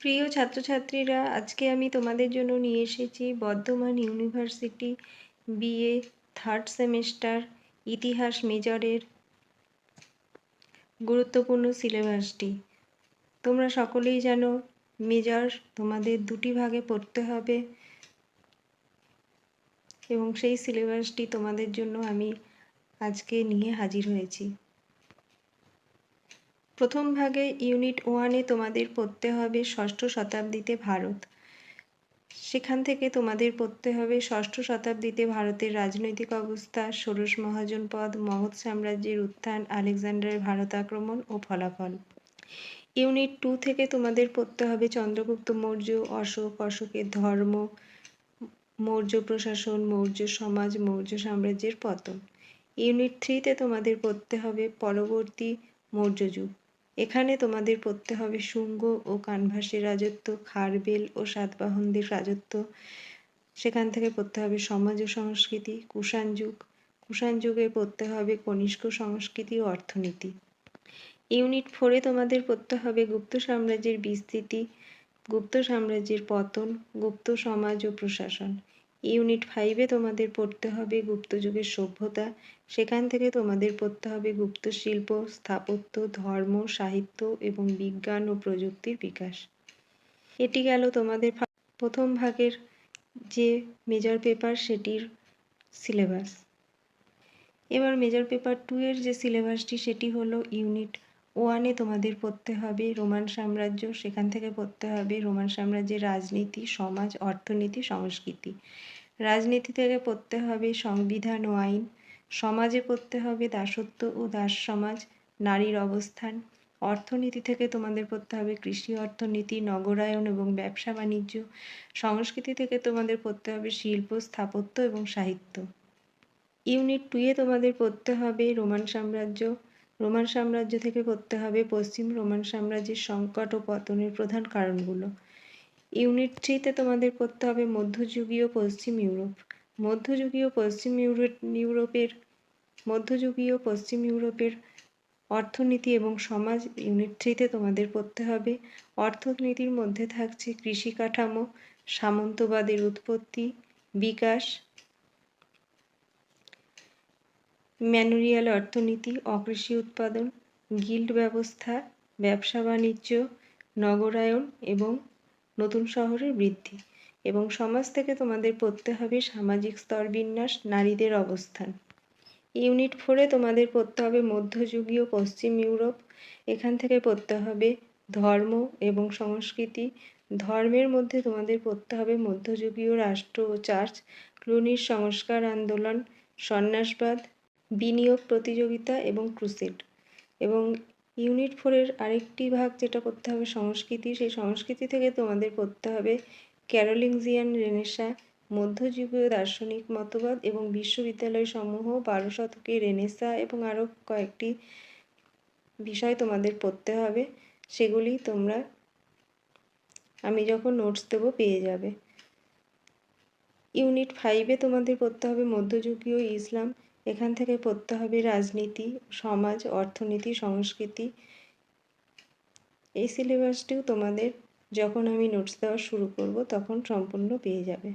প্রিয় ছাত্রছাত্রীরা, আজকে আমি তোমাদের জন্য নিয়ে এসেছি Bardhaman university BA third semester ইতিহাস মেজরের গুরুত্বপূর্ণ সিলেবাসটি। তোমরা সকলেই জানো, মেজর তোমাদের দুটি ভাগে পড়তে হবে এবং সেই সিলেবাসটি তোমাদের জন্য আমি আজকে নিয়ে হাজির হয়েছি। প্রথম ভাগে ইউনিট ওয়ানে তোমাদের পড়তে হবে ষষ্ঠ শতাব্দীতে ভারত। সেখান থেকে তোমাদের পড়তে হবে ষষ্ঠ শতাব্দীতে ভারতের রাজনৈতিক অবস্থা, ষোড়শ মহাজনপদ মগধ সাম্রাজ্যের উত্থান আলেকজান্ডারের ভারত আক্রমণ ও ফলাফল। ইউনিট টু থেকে তোমাদের পড়তে হবে চন্দ্রগুপ্ত মৌর্য, অশোক, অশোকের ধর্ম, মৌর্য প্রশাসন, মৌর্য সমাজ, মৌর্য সাম্রাজ্যের পতন। ইউনিট থ্রিতে তোমাদের পড়তে হবে পরবর্তী মৌর্য যুগ। এখানে তোমাদের পড়তে হবে শুঙ্গ ও কানভাসের রাজত্ব, খারবেল ও সাতবাহনদের রাজত্ব। সেখান থেকে পড়তে হবে সমাজ ও সংস্কৃতি, কুষাণ যুগ। কুষাণ যুগে পড়তে হবে কনিষ্ক সংস্কৃতি ও অর্থনীতি। ইউনিট ফোরে তোমাদের পড়তে হবে গুপ্ত সাম্রাজ্যের বিস্তৃতি, গুপ্ত সাম্রাজ্যের পতন, গুপ্ত সমাজ ও প্রশাসন। ইউনিট ফাইভে তোমাদের পড়তে হবে গুপ্ত যুগের সভ্যতা। সেখান থেকে তোমাদের পড়তে হবে গুপ্ত শিল্প, স্থাপত্য, ধর্ম, সাহিত্য এবং বিজ্ঞান ও প্রযুক্তির বিকাশ। এটি গেল তোমাদের প্রথম ভাগের যে মেজর পেপার সেটির সিলেবাস এবার মেজর পেপার টু এর যে সিলেবাসটি সেটি হলো ইউনিট ওয়ানে তোমাদের পড়তে হবে রোমান সাম্রাজ্য, সেখান থেকে পড়তে হবে রোমান সাম্রাজ্যের রাজনীতি, সমাজ, অর্থনীতি, সংস্কৃতি। রাজনীতি থেকে পড়তে হবে সংবিধান ও আইন, সমাজে পড়তে হবে দাসত্ব ও দাস সমাজ, নারীর অবস্থান। অর্থনীতি থেকে তোমাদের পড়তে হবে কৃষি অর্থনীতি, নগরায়ন এবং ব্যবসা বাণিজ্য। সংস্কৃতি থেকে তোমাদের পড়তে হবে শিল্প, স্থাপত্য এবং সাহিত্য। ইউনিট টুয়ে তোমাদের পড়তে হবে রোমান সাম্রাজ্য রোমান সাম্রাজ্য থেকে পড়তে হবে পশ্চিম রোমান সাম্রাজ্যের সংকট ও পতনের প্রধান কারণগুলো। ইউনিট থ্রিতে তোমাদের পড়তে হবে মধ্যযুগীয় পশ্চিম ইউরোপ। মধ্যযুগীয় পশ্চিম ইউরোপ, ইউরোপের, মধ্যযুগীয় পশ্চিম ইউরোপের অর্থনীতি এবং সমাজ ইউনিট থ্রিতে তোমাদের পড়তে হবে অর্থনীতির মধ্যে থাকছে কৃষি কাঠামো সামন্তবাদের উৎপত্তি, বিকাশ ম্যানুরিয়াল অর্থনীতি, অকৃষি উৎপাদন, গিল্ড ব্যবস্থা, ব্যবসা বাণিজ্য, নগরায়ন এবং নতুন শহরের বৃদ্ধি এবং সমাজ থেকে তোমাদের পড়তে হবে সামাজিক স্তরবিন্যাস, নারীদের অবস্থান। ইউনিট ফোরে তোমাদের পড়তে হবে মধ্যযুগীয় পশ্চিম ইউরোপ। এখান থেকে পড়তে হবে ধর্ম এবং সংস্কৃতি। ধর্মের মধ্যে তোমাদের পড়তে হবে মধ্যযুগীয় রাষ্ট্র ও চার্চ ক্লুনির সংস্কার আন্দোলন, সন্ন্যাসবাদ বিনিয়োগ প্রতিযোগিতা এবং ক্রুসেড। এবং ইউনিট ফোরের আরেকটি ভাগ যেটা করতে হবে সংস্কৃতি, সেই সংস্কৃতি থেকে তোমাদের পড়তে হবে ক্যারোলিংজিয়ান রেনেসা, মধ্যযুগীয় দার্শনিক মতবাদ এবং বিশ্ববিদ্যালয় সমূহ বারো শতকে রেনেসা এবং আরও কয়েকটি বিষয় তোমাদের পড়তে হবে, সেগুলি তোমরা, আমি যখন নোটস দেবো পেয়ে যাবে। ইউনিট ফাইভে তোমাদের পড়তে হবে মধ্যযুগীয় ইসলাম এখান থেকে পড়তে হবে রাজনীতি, সমাজ, অর্থনীতি, সংস্কৃতি, এই সিলেবাসটিও তোমাদের যখন আমি নোটস দেওয়া শুরু করব তখন সম্পূর্ণ পেয়ে যাবে।